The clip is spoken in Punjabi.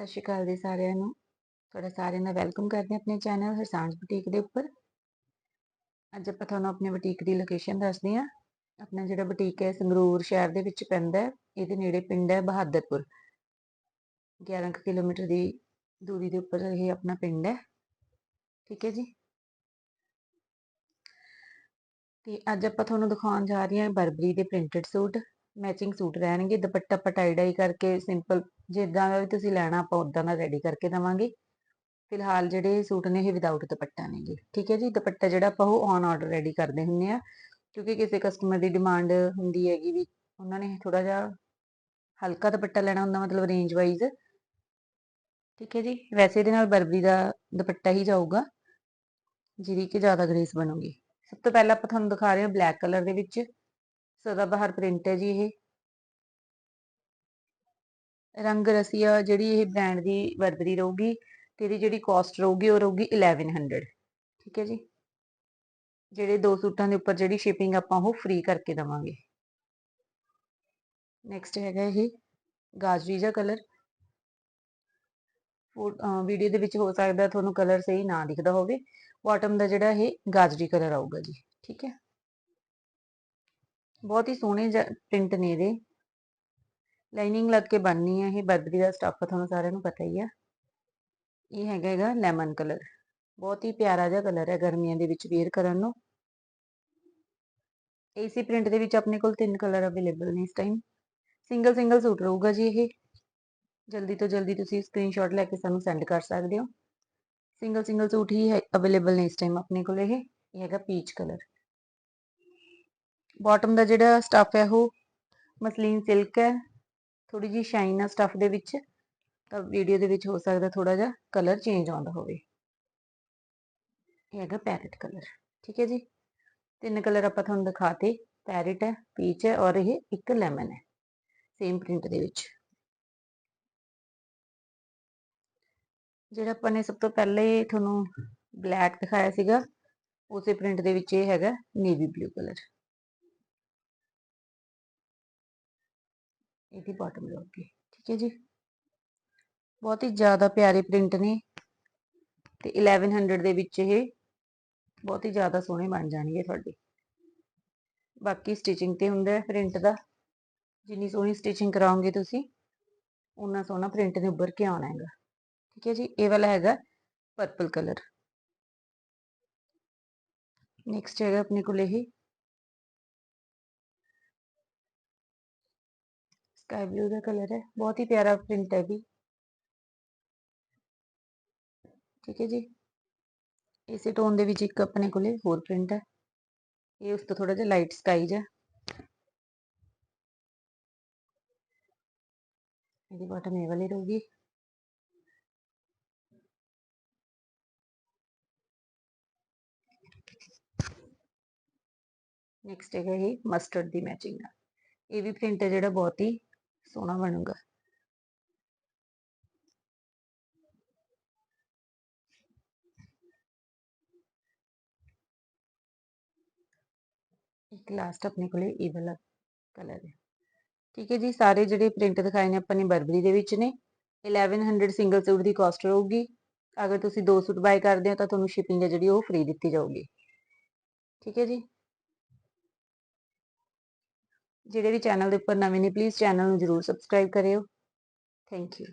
ਸਤਿ ਸ਼੍ਰੀ ਅਕਾਲ ਜੀ ਸਾਰਿਆਂ ਨੂੰ। ਤੁਹਾਡਾ ਸਾਰਿਆਂ ਦਾ ਵੈਲਕਮ ਕਰਦੇ ਹਾਂ ਆਪਣੇ ਚੈਨਲ ਹਰਸਾਂਝ ਬੁਟੀਕ ਦੇ ਉੱਪਰ। ਅੱਜ ਆਪਾਂ ਤੁਹਾਨੂੰ ਆਪਣੇ ਬੁਟੀਕ ਦੀ ਲੋਕੇਸ਼ਨ ਦੱਸਦੇ ਹਾਂ। ਆਪਣਾ ਜਿਹੜਾ ਬੁਟੀਕ ਹੈ ਸੰਗਰੂਰ ਸ਼ਹਿਰ ਦੇ ਵਿੱਚ ਪੈਂਦਾ ਹੈ। ਇਹਦੇ ਨੇੜੇ ਪਿੰਡ ਹੈ ਬਹਾਦਰਪੁਰ। 11 ਕਿਲੋਮੀਟਰ ਦੀ ਦੂਰੀ ਦੇ ਉੱਪਰ ਇਹ ਆਪਣਾ ਪਿੰਡ ਹੈ। ਠੀਕ ਹੈ ਜੀ। ਤੇ ਅੱਜ ਆਪਾਂ ਤੁਹਾਨੂੰ ਦਿਖਾਉਣ ਜਾ ਰਹੇ ਹਾਂ ਬਰਬਰੀ ਦੇ ਪ੍ਰਿੰਟਡ ਸੂਟ। ਮੈਚਿੰਗ ਸੂਟ ਰਹਿਣਗੇ, ਦੁਪੱਟਾ ਪਟਾਈ ਡਾਈ ਕਰਕੇ ਸਿੰਪਲ ਜਿੱਦਾਂ ਦਾ ਵੀ ਤੁਸੀਂ ਲੈਣਾ, ਆਪਾਂ ਉਦਾਂ ਦਾ ਰੈਡੀ ਕਰਕੇ ਦਵਾਂਗੇ। ਫਿਲਹਾਲ ਜਿਹੜੇ ਸੂਟ ਨੇ ਇਹ ਵਿਦਆਊਟ ਦੁਪੱਟਾ ਨੇਗੇ, ਠੀਕ ਹੈ ਜੀ? ਦੁਪੱਟਾ ਜਿਹੜਾ ਆਪਾਂ ਉਹ ਔਨ ਆਰਡਰ ਰੈਡੀ ਕਰਦੇ ਹੁੰਨੇ ਆ, ਕਿਉਂਕਿ ਕਿਸੇ ਕਸਟਮਰ ਦੀ ਡਿਮਾਂਡ ਹੁੰਦੀ ਹੈਗੀ ਵੀ, ਉਹਨਾਂ ਨੇ ਥੋੜਾ ਜਿਹਾ ਹਲਕਾ ਦੁਪੱਟਾ ਲੈਣਾ ਹੁੰਦਾ, ਮਤਲਬ ਰੇਂਜ ਵਾਈਜ਼ ਠੀਕ ਹੈ ਜੀ? ਵੈਸੇ ਇਹਦੇ ਨਾਲ ਬਰਬਰੀ ਦਾ ਦੁਪੱਟਾ ਹੀ ਜਾਊਗਾ ਜਿਹੜੀ ਕਿ ਜ਼ਿਆਦਾ ਗ੍ਰੇਸ ਬਣੂਗੀ। ਸਭ ਤੋਂ ਪਹਿਲਾਂ ਆਪਾਂ ਤੁਹਾਨੂੰ ਦਿਖਾ ਰਹੇ ਹਾਂ ਬਲੈਕ ਕਲਰ ਦੇ ਵਿੱਚ। ਸਦਾ ਬਹਾਰ ਪ੍ਰਿੰਟ ਹੈ ਜੀ ਇਹ। ਰੰਗ ਰਸੀਆ ਜਿਹੜੀ ਇਹ ਬ੍ਰਾਂਡ ਦੀ ਵਰਦਰੀ ਰਹੂਗੀ ਤੇ ਇਹਦੀ ਜਿਹੜੀ ਕਾਸਟ ਰਹੂਗੀ ਉਹ ਰਹੂਗੀ 1100 ਠੀਕ ਹੈ ਜੀ। ਜਿਹੜੇ ਦੋ ਸੂਟਾਂ ਦੇ ਉੱਪਰ ਜਿਹੜੀ ਸ਼ਿਪਿੰਗ ਆਪਾਂ ਉਹ ਫ੍ਰੀ ਕਰਕੇ ਦਵਾਂਗੇ। ਨੈਕਸਟ ਹੈਗਾ ਇਹ ਗਾਜਰੀ ਜਿਹਾ ਕਲਰ ਵੀਡੀਓ ਦੇ ਵਿੱਚ ਹੋ ਸਕਦਾ ਤੁਹਾਨੂੰ ਕਲਰ ਸਹੀ ਨਾ ਦਿਖਦਾ ਹੋਵੇ। ਬਾਟਮ ਦਾ ਜਿਹੜਾ ਇਹ ਗਾਜਰੀ ਕਲਰ ਆਊਗਾ ਜੀ, ਠੀਕ ਹੈ। ਬਹੁਤ ਹੀ ਸੋਹਣੇ ਪ੍ਰਿੰਟ ਨੇ ਇਹਦੇ। ਲਾਈਨਿੰਗ ਲੱਗ ਕੇ ਬਣਨੀ ਹੈ ਇਹ ਬਰਬਰੀ ਦਾ ਸਟੱਫ ਤੁਹਾਨੂੰ ਸਾਰਿਆਂ ਨੂੰ ਪਤਾ ਹੀ ਆ। ਇਹ ਹੈਗਾ ਹੈਗਾ ਲੈਮਨ ਕਲਰ ਬਹੁਤ ਹੀ ਪਿਆਰਾ ਜਿਹਾ ਕਲਰ ਹੈ ਗਰਮੀਆਂ ਦੇ ਵਿੱਚ ਵੇਅਰ ਕਰਨ ਨੂੰ। ਏਸੀ ਪ੍ਰਿੰਟ ਦੇ ਵਿੱਚ ਆਪਣੇ ਕੋਲ ਤਿੰਨ ਕਲਰ ਅਵੇਲੇਬਲ ਨੇ ਇਸ ਟਾਈਮ ਸਿੰਗਲ ਸਿੰਗਲ ਸੂਟ ਰਹੂਗਾ ਜੀ ਇਹ। ਜਲਦੀ ਤੋਂ ਜਲਦੀ ਤੁਸੀਂ ਸਕਰੀਨਸ਼ਾਟ ਲੈ ਕੇ ਸਾਨੂੰ ਸੈਂਡ ਕਰ ਸਕਦੇ ਹੋ। ਸਿੰਗਲ ਸਿੰਗਲ ਸੂਟ ਹੀ ਅਵੇਲੇਬਲ ਨੇ ਇਸ ਟਾਈਮ ਆਪਣੇ ਕੋਲ ਇਹ। ਇਹ ਹੈਗਾ ਪੀਚ ਕਲਰ ਬਾਟਮ ਦਾ ਜਿਹੜਾ ਸਟਫ ਹੈ ਉਹ ਮਸਲੀਨ ਸਿਲਕ ਹੈ। ਥੋੜੀ ਜੀ ਸ਼ਾਈਨ ਆ ਸਟਫ ਦੇ ਵਿੱਚ। ਤਾਂ ਵੀਡੀਓ ਦੇ ਵਿੱਚ ਹੋ ਸਕਦਾ ਥੋੜਾ ਜਿਹਾ ਕਲਰ ਚੇਂਜ ਆਉਂਦਾ ਹੋਵੇ। ਇਹ ਹੈਗਾ ਪੈਰਟ ਕਲਰ ਠੀਕ ਹੈ ਜੀ? ਤਿੰਨ ਕਲਰ ਆਪਾਂ ਤੁਹਾਨੂੰ ਦਿਖਾਤੇ। ਪੈਰਟ ਹੈ ਪੀਚ ਹੈ ਔਰ ਇਹ ਇੱਕ ਲੈਮਨ ਹੈ। ਸੇਮ ਪ੍ਰਿੰਟ ਦੇ ਵਿੱਚ। ਜਿਹੜਾ ਆਪਾਂ ਨੇ ਸਭ ਤੋਂ ਪਹਿਲੇ ਤੁਹਾਨੂੰ ਬਲੈਕ ਦਿਖਾਇਆ ਸੀਗਾ, ਉਸੇ ਪ੍ਰਿੰਟ ਦੇ ਵਿੱਚ ਇਹ ਹੈਗਾ ਨੇਵੀ ਬਲੂ ਕਲਰ ਇਹਦੀ ਬਾਟਮ ਰਹੂਗੀ ਠੀਕ ਹੈ ਜੀ ਬਹੁਤ ਹੀ ਜ਼ਿਆਦਾ ਪਿਆਰੇ ਪ੍ਰਿੰਟ ਨੇ ਤੇ 1100 ਦੇ ਵਿੱਚ ਇਹ ਬਹੁਤ ਹੀ ਜ਼ਿਆਦਾ ਸੋਹਣੇ ਬਣ ਜਾਣਗੇ ਤੁਹਾਡੇ ਬਾਕੀ ਸਟਿਚਿੰਗ ਤੇ ਹੁੰਦਾ ਹੈ ਪ੍ਰਿੰਟ ਦਾ ਜਿੰਨੀ ਸੋਹਣੀ ਸਟਿਚਿੰਗ ਕਰਾਉਂਗੇ ਤੁਸੀਂ ਉਨਾ ਸੋਹਣਾ ਪ੍ਰਿੰਟ ਨੇ ਉੱਭਰ ਕੇ ਆਉਣਾ ਹੈਗਾ ਠੀਕ ਹੈ ਜੀ ਇਹ ਵਾਲਾ ਹੈਗਾ ਪਰਪਲ ਕਲਰ ਨੈਕਸਟ ਹੈਗਾ ਆਪਣੇ ਕੋਲ ਇਹ ਸਕਾਈ ਬਲੂ ਦਾ ਕਲਰ ਹੈ ਬਹੁਤ ਹੀ ਪਿਆਰਾ ਪ੍ਰਿੰਟ ਹੈ ਵੀ ਠੀਕ ਹੈ ਜੀ ਇਸੇ ਟੋਨ ਦੇ ਵਿੱਚ ਇੱਕ ਆਪਣੇ ਕੋਲੇ ਹੋਰ ਪ੍ਰਿੰਟ ਹੈ ਇਹ ਉਸ ਤੋਂ ਥੋੜਾ ਜਿਹਾ ਲਾਈਟ ਸਕਾਈ ਜਿਹਾ ਇਹਦੀ ਬਾਟਮ ਇਹ ਵਾਲੀ ਰਹੂਗੀ ਨੈਕਸਟ ਹੈਗਾ ਇਹ ਮਸਟਰਡ ਦੀ ਮੈਚਿੰਗ ਨਾਲ ਇਹ ਵੀ ਪ੍ਰਿੰਟ ਹੈ ਜਿਹੜਾ ਬਹੁਤ ਹੀ ਸੋਹਣਾ ਬਣੂਗਾ। ਇੱਕ ਲਾਸਟ ਆਪਣੇ ਕੋਲੇ ਇਹ ਵਾਲਾ ਕਲਰ ਹੈ। ਠੀਕ ਹੈ ਜੀ, ਸਾਰੇ ਜਿਹੜੇ ਪ੍ਰਿੰਟ ਦਿਖਾਏ ਨੇ ਆਪਾਂ ਨੇ ਬਰਬਰੀ ਦੇ ਵਿੱਚ ਨੇ। 1100 ਸਿੰਗਲ ਸੂਟ ਦੀ ਕਾਸਟ ਰਹੂਗੀ। ਅਗਰ ਤੁਸੀਂ ਦੋ ਸੂਟ ਬਾਈ ਕਰਦੇ ਹੋ ਤਾਂ ਤੁਹਾਨੂੰ ਸ਼ਿਪਿੰਗ ਹੈ ਜਿਹੜੀ ਉਹ ਫ੍ਰੀ ਦਿੱਤੀ ਜਾਊਗੀ। ਠੀਕ ਹੈ ਜੀ। ਜਿਹੜੇ ਵੀ ਚੈਨਲ ਦੇ ਉੱਪਰ ਨਵੇਂ ਨੇ ਪਲੀਜ਼ ਚੈਨਲ ਨੂੰ ਜਰੂਰ ਸਬਸਕ੍ਰਾਈਬ ਕਰਿਓ। Thank you